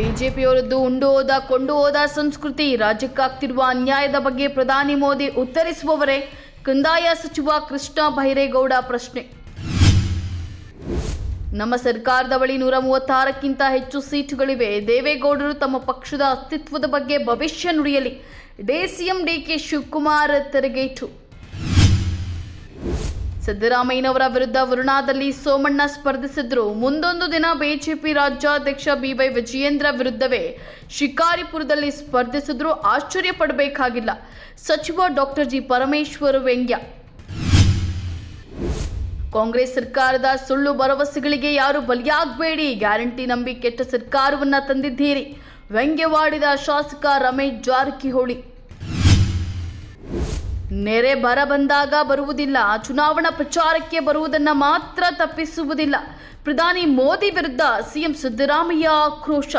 ಬಿಜೆಪಿಯವರದ್ದು ಉಂಡು ಹೋದ, ಕೊಂಡು ಹೋದ ಸಂಸ್ಕೃತಿ ರಾಜ್ಯಕ್ಕಾಗ್ತಿರುವ ಅನ್ಯಾಯದ ಬಗ್ಗೆ ಪ್ರಧಾನಿ ಮೋದಿ ಉತ್ತರಿಸುವವರೇ ಕಂದಾಯ ಸಚಿವ ಕೃಷ್ಣ ಬೈರೇಗೌಡ ಪ್ರಶ್ನೆ. ನಮ್ಮ ಸರ್ಕಾರದ ಬಳಿ ನೂರ ಮೂವತ್ತಾರಕ್ಕಿಂತ ಹೆಚ್ಚು ಸೀಟುಗಳಿವೆ. ದೇವೇಗೌಡರು ತಮ್ಮ ಪಕ್ಷದ ಅಸ್ತಿತ್ವದ ಬಗ್ಗೆ ಭವಿಷ್ಯ ನುಡಿಯಲಿ. ಡಿ ಸಿಎಂ ಡಿಕೆ ಶಿವಕುಮಾರ್ ತೆರೆಗೇಟು. ಸಿದ್ದರಾಮಯ್ಯನವರ ವಿರುದ್ಧ ವರುಣಾದಲ್ಲಿ ಸೋಮಣ್ಣ ಸ್ಪರ್ಧಿಸಿದ್ರು. ಮುಂದೊಂದು ದಿನ ಬಿಜೆಪಿ ರಾಜ್ಯಾಧ್ಯಕ್ಷ ಬಿವೈ ವಿಜಯೇಂದ್ರ ವಿರುದ್ಧವೇ ಶಿಕಾರಿಪುರದಲ್ಲಿ ಸ್ಪರ್ಧಿಸಿದ್ರು. ಆಶ್ಚರ್ಯ ಪಡಬೇಕಾಗಿಲ್ಲ. ಸಚಿವ ಡಾಕ್ಟರ್ ಜಿ ಪರಮೇಶ್ವರ್ ವ್ಯಂಗ್ಯ. ಕಾಂಗ್ರೆಸ್ ಸರ್ಕಾರದ ಸುಳ್ಳು ಭರವಸೆಗಳಿಗೆ ಯಾರು ಬಲಿಯಾಗಬೇಡಿ. ಗ್ಯಾರಂಟಿ ನಂಬಿ ಕೆಟ್ಟ ಸರ್ಕಾರವನ್ನ ತಂದಿದ್ದೀರಿ. ವ್ಯಂಗ್ಯವಾಡಿದ ಶಾಸಕ ರಮೇಶ್ ಜಾರಕಿಹೊಳಿ. ನೆರೆ ಬರ ಬಂದಾಗ ಬರುವುದಿಲ್ಲ. ಚುನಾವಣಾ ಪ್ರಚಾರಕ್ಕೆ ಬರುವುದನ್ನು ಮಾತ್ರ ತಪ್ಪಿಸುವುದಿಲ್ಲ. ಪ್ರಧಾನಿ ಮೋದಿ ವಿರುದ್ಧ ಸಿಎಂ ಸಿದ್ದರಾಮಯ್ಯ ಆಕ್ರೋಶ.